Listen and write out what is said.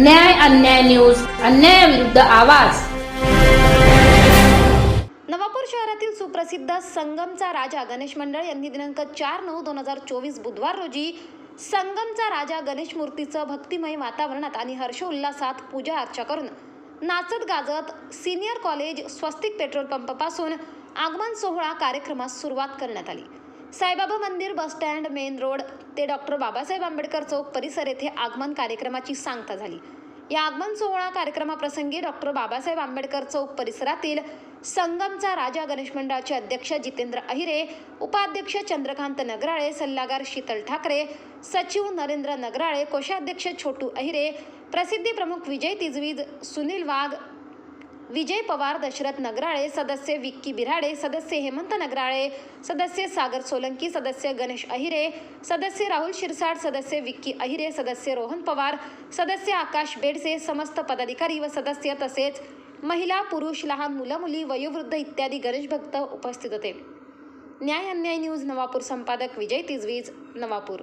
न्याय अन्याय न्यूज अन्यायाविरुद्ध आवाज. नवापूर शहरातील सुप्रसिद्ध संगमचा राजा गणेश मंडळ यांनी दिनांक चार नऊ दोन हजार चोवीस बुधवार रोजी संगमचा राजा गणेश मूर्तीचं भक्तिमय वातावरणात आणि हर्षोल्लासात पूजा अर्चा करून नाचत गाजत सिनियर कॉलेज स्वस्तिक पेट्रोल पंपापासून आगमन सोहळा कार्यक्रमास सुरुवात करण्यात आली. साईबाबा मंदिर बसस्टँड मेन रोड ते डॉक्टर बाबासाहेब आंबेडकर चौक परिसर येथे आगमन कार्यक्रमाची सांगता झाली. या आगमन सोहळा कार्यक्रमाप्रसंगी डॉक्टर बाबासाहेब आंबेडकर चौक परिसरातील संगमचा राजा गणेश मंडळाचे अध्यक्ष जितेंद्र अहिरे उपाध्यक्ष चंद्रकांत नगराळे सल्लागार शीतल ठाकरे सचिव नरेंद्र नगराळे कोषाध्यक्ष छोटू अहिरे प्रसिद्धी प्रमुख विजय तिजवीज सुनील वाघ विजय पवार दशरथ नगराळे सदस्य विक्की बिराडे सदस्य हेमंत नगराळे सदस्य सागर सोलंकी सदस्य गणेश अहिरे सदस्य राहुल शिरसाट सदस्य विक्की अहिरे सदस्य रोहन पवार सदस्य आकाश बेडसे समस्त पदाधिकारी व सदस्य तसेच महिला पुरुष लहान मुलं मुली वयोवृद्ध इत्यादी गणेशभक्त उपस्थित होते. न्याय अन्याय न्यूज नवापूर संपादक विजय तिजवीज नवापूर.